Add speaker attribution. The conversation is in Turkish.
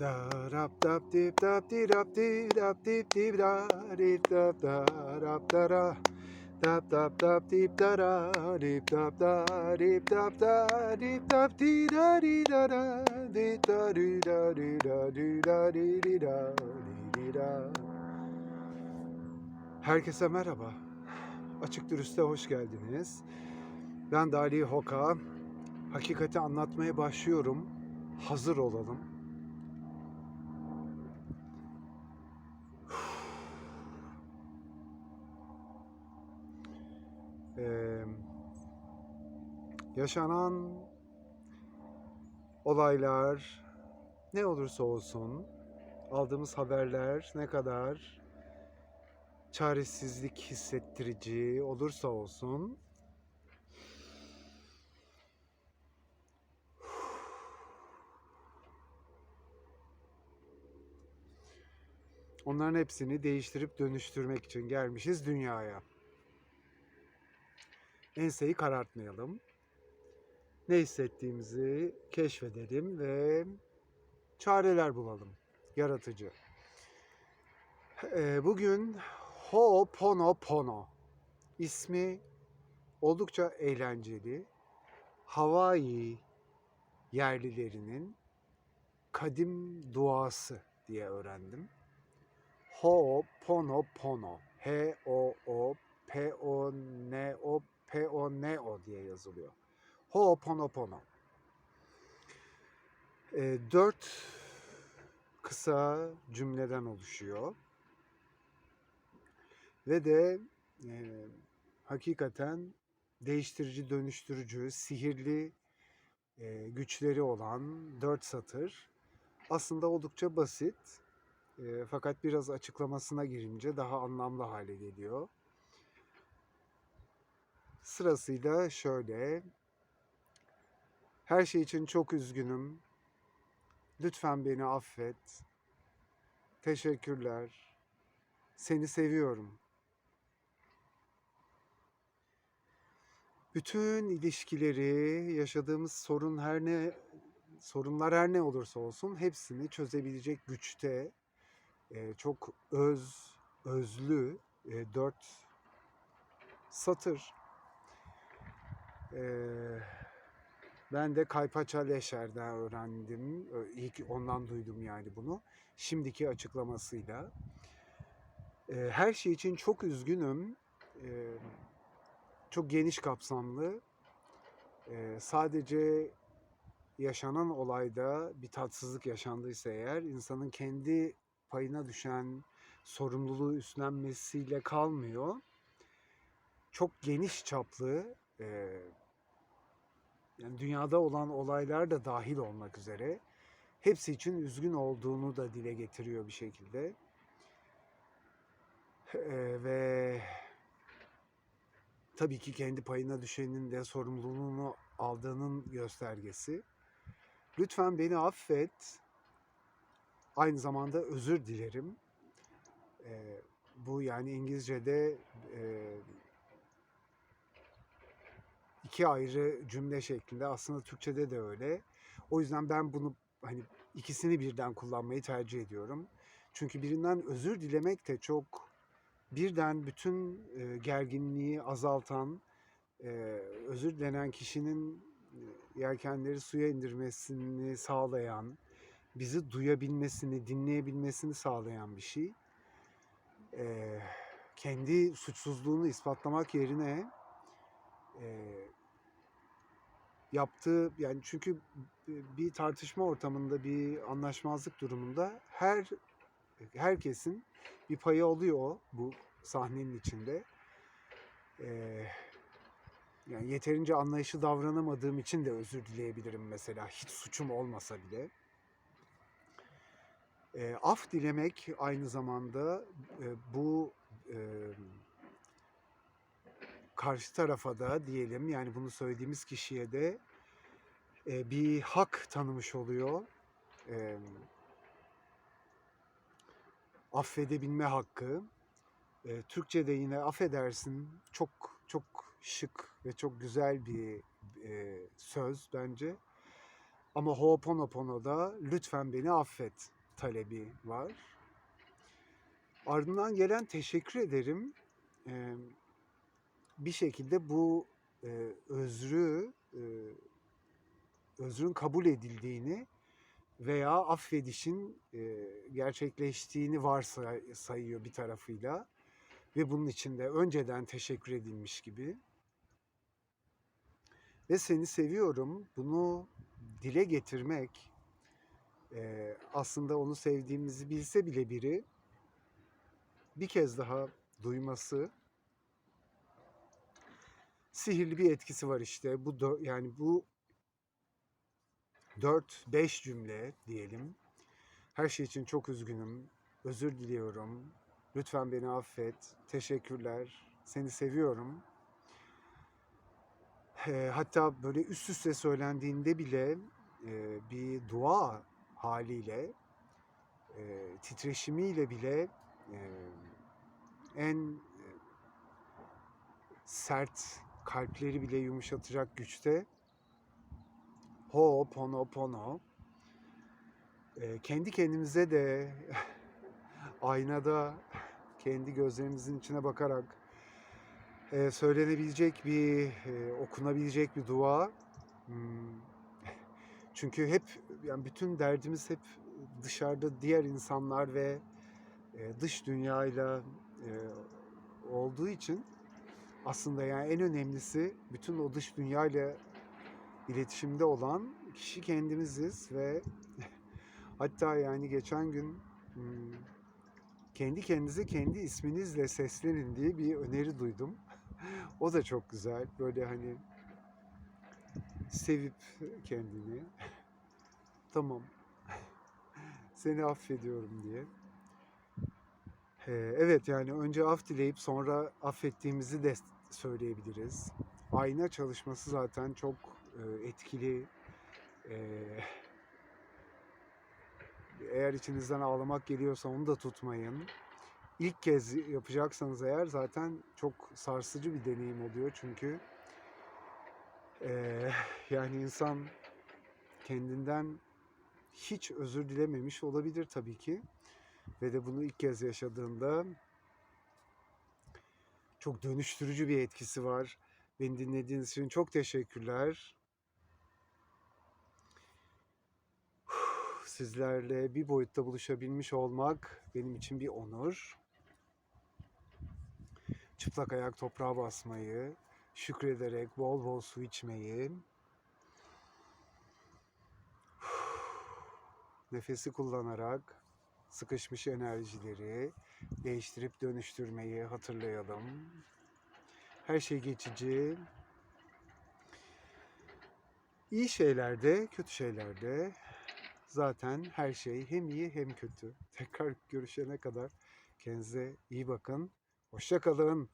Speaker 1: Da rap dap dip dap di rap di dap dip dip da dip dap da rap da ra dap dap dap dip da ra dip dap da dip dap da dip dap di da di da da di da di da di da di da di di da di di da Herkese merhaba. Açık Dürüst'e hoş geldiniz. Ben Dali Hoka. Hakikati anlatmaya başlıyorum. Hazır olalım. Yaşanan olaylar ne olursa olsun aldığımız haberler ne kadar çaresizlik hissettirici olursa olsun onların hepsini değiştirip dönüştürmek için gelmişiz dünyaya. Enseyi karartmayalım. Ne hissettiğimizi keşfedelim ve çareler bulalım. Yaratıcı. Ee, bugün Ho'oponopono ismi oldukça eğlenceli. Hawaii yerlilerinin kadim duası diye öğrendim. Ho'oponopono. H-O-O P-O-N-O P-O-N-O diye yazılıyor. Ho'oponopono. E, dört kısa cümleden oluşuyor. Ve de e, hakikaten değiştirici, dönüştürücü, sihirli e, güçleri olan dört satır. Aslında oldukça basit. E, fakat biraz açıklamasına girince daha anlamlı hale geliyor. Sırasıyla şöyle. Her şey için çok üzgünüm. Lütfen beni affet. Teşekkürler. Seni seviyorum. Bütün ilişkileri, yaşadığımız sorun her ne sorunlar her ne olursa olsun hepsini çözebilecek güçte e, çok öz, özlü e, dört satır. Ee, ben de Kaypaça Leşer'den öğrendim. İlk ondan duydum yani bunu. Şimdiki açıklamasıyla. Ee, her şey için çok üzgünüm. Ee, çok geniş kapsamlı. Ee, sadece yaşanan olayda bir tatsızlık yaşandıysa eğer insanın kendi payına düşen sorumluluğu üstlenmesiyle kalmıyor. Çok geniş çaplı yani dünyada olan olaylar da dahil olmak üzere hepsi için üzgün olduğunu da dile getiriyor bir şekilde. Eee, ve tabii ki kendi payına düşenin de sorumluluğunu aldığının göstergesi. Lütfen beni affet. Aynı zamanda özür dilerim. Eee, bu yani İngilizce'de eee iki ayrı cümle şeklinde. Aslında Türkçe'de de öyle. O yüzden ben bunu hani ikisini birden kullanmayı tercih ediyorum. Çünkü birinden özür dilemek de çok birden bütün e, gerginliği azaltan, e, özür dilenen kişinin e, yelkenleri suya indirmesini sağlayan, bizi duyabilmesini, dinleyebilmesini sağlayan bir şey. E, kendi suçsuzluğunu ispatlamak yerine e, yaptığı yani çünkü bir tartışma ortamında bir anlaşmazlık durumunda her herkesin bir payı oluyor bu sahnenin içinde. Ee, yani yeterince anlayışı davranamadığım için de özür dileyebilirim mesela hiç suçum olmasa bile. Ee, af dilemek aynı zamanda e, bu e, karşı tarafa da diyelim yani bunu söylediğimiz kişiye de e, bir hak tanımış oluyor. E, affedebilme hakkı. E, Türkçe'de yine affedersin çok çok şık ve çok güzel bir e, söz bence. Ama Ho'oponopono'da lütfen beni affet talebi var. Ardından gelen teşekkür ederim. Eee, bir şekilde bu eee, özrü, eee, özrün kabul edildiğini veya affedişin eee, gerçekleştiğini varsay sayıyor bir tarafıyla ve bunun için de önceden teşekkür edilmiş gibi. Ve seni seviyorum. Bunu dile getirmek, eee, aslında onu sevdiğimizi bilse bile biri bir kez daha duyması sihirli bir etkisi var işte. Bu yani bu 4-5 cümle diyelim. Her şey için çok üzgünüm. Özür diliyorum. Lütfen beni affet. Teşekkürler. Seni seviyorum. Hatta böyle üst üste söylendiğinde bile bir dua haliyle, titreşimiyle bile en sert kalpleri bile yumuşatacak güçte Ho'oponopono. Eee, kendi kendimize de aynada kendi gözlerimizin içine bakarak eee, söylenebilecek bir, eee, okunabilecek bir dua. Hımm. Çünkü hep yani bütün derdimiz hep dışarıda diğer insanlar ve eee, dış dünyayla eee, olduğu için aslında yani en önemlisi bütün o dış dünyayla iletişimde olan kişi kendimiziz ve hatta yani geçen gün ımm, kendi kendinize kendi isminizle seslenin diye bir öneri duydum. O da çok güzel. Böyle hani sevip kendini tamam seni affediyorum diye. Eee, evet yani önce af dileyip sonra affettiğimizi de söyleyebiliriz. Ayna çalışması zaten çok eee, etkili. Eee eğer içinizden ağlamak geliyorsa onu da tutmayın. İlk kez yapacaksanız eğer zaten çok sarsıcı bir deneyim oluyor çünkü eee, yani insan kendinden hiç özür dilememiş olabilir tabii ki ve de bunu ilk kez yaşadığında çok dönüştürücü bir etkisi var. Beni dinlediğiniz için çok teşekkürler. Sizlerle bir boyutta buluşabilmiş olmak benim için bir onur. Çıplak ayak toprağa basmayı, şükrederek bol bol su içmeyi, nefesi kullanarak sıkışmış enerjileri değiştirip dönüştürmeyi hatırlayalım. Her şey geçici. İyi şeylerde, kötü şeylerde zaten her şey hem iyi hem kötü. Tekrar görüşene kadar kendinize iyi bakın. Hoşça kalın.